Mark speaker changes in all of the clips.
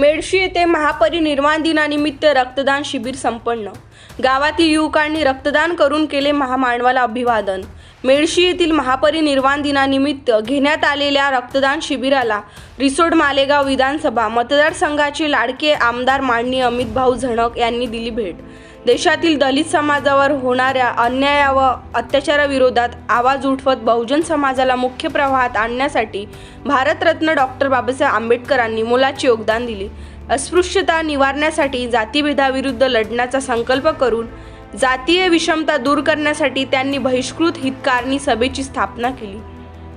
Speaker 1: मेडशी येथे महापरिनिर्वाण दिनानिमित्त रक्तदान शिबिर संपन्न. गावातील युवकांनी रक्तदान करून केले महामानवाला अभिवादन. मेडशी येथील महापरिनिर्वाण दिनानिमित्त घेण्यात आलेल्या रक्तदान शिबिराला रिसोड मालेगाव विधानसभा मतदारसंघाचे लाडके आमदार माननीय अमित भाऊ झणक यांनी दिली भेट. देशातील दलित समाजावर होणाऱ्या अन्याया व अत्याचाराविरोधात आवाज उठवत बहुजन समाजाला मुख्य प्रवाहात आणण्यासाठी भारतरत्न डॉक्टर बाबासाहेब आंबेडकरांनी मोलाचे योगदान दिले. अस्पृश्यता निवारण्यासाठी जातीभेदाविरुद्ध लढण्याचा संकल्प करून जातीय विषमता दूर करण्यासाठी त्यांनी बहिष्कृत हितकारणी सभेची स्थापना केली.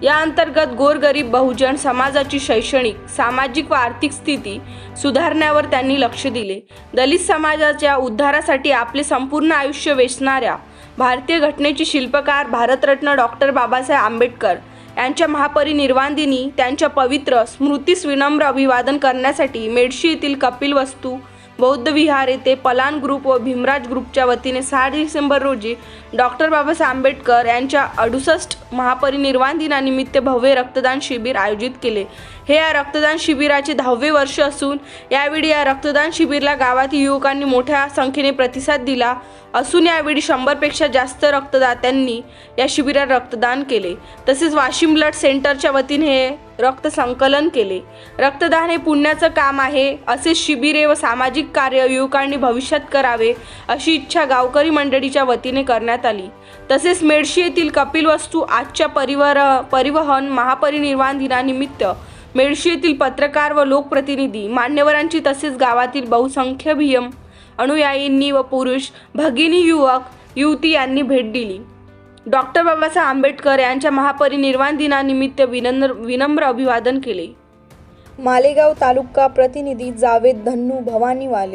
Speaker 1: या अंतर्गत गोरगरीब बहुजन समाजाची शैक्षणिक सामाजिक व आर्थिक स्थिती सुधारण्यावर त्यांनी लक्ष दिले. दलित समाजाच्या उद्धारासाठी आपले संपूर्ण आयुष्य वेचणाऱ्या भारतीय घटनेचे शिल्पकार भारतरत्न डॉक्टर बाबासाहेब आंबेडकर यांच्या महापरिनिर्वाण दिनी त्यांच्या पवित्र स्मृतीस विनम्र अभिवादन करण्यासाठी मेडशी येथील कपिल वस्तू बौद्ध विहार येथे पलान ग्रुप व भीमराज ग्रुपच्या वतीने सहा डिसेंबर रोजी डॉक्टर बाबासाहेब आंबेडकर यांच्या अडुसष्ट महापरिनिर्वाण दिनानिमित्त भव्य रक्तदान शिबिर आयोजित केले. हे या रक्तदान शिबिराचे दहावे वर्ष असून यावेळी या रक्तदान शिबिरला गावातील युवकांनी मोठ्या संख्येने प्रतिसाद दिला असून यावेळी शंभरपेक्षा जास्त रक्तदात्यांनी या शिबिरात रक्तदान केले. तसेच वाशिम ब्लड सेंटरच्या वतीने हे रक्त संकलन केले. रक्तदान हे पुण्याचं काम आहे असे शिबिरे व सामाजिक कार्य युवकांनी भविष्यात करावे अशी इच्छा गावकरी मंडळीच्या वतीने करण्यात आली. तसेच मेडशी येथील कपिल वस्तू आजच्या परिवर परिवहन महापरिनिर्वाण दिनानिमित्त मेडशी येथील पत्रकार व लोकप्रतिनिधी मान्यवरांची तसेच गावातील बहुसंख्य भियम अनुयायींनी व पुरुष भगिनी युवक युवती यांनी भेट दिली. डॉक्टर बाबासाहेब आंबेडकर यांच्या महापरिनिर्वाण दिनानिमित्त विनम्र विनम्र अभिवादन केले. मालेगाव तालुका प्रतिनिधी जावेद धन्नू भवानीवाले.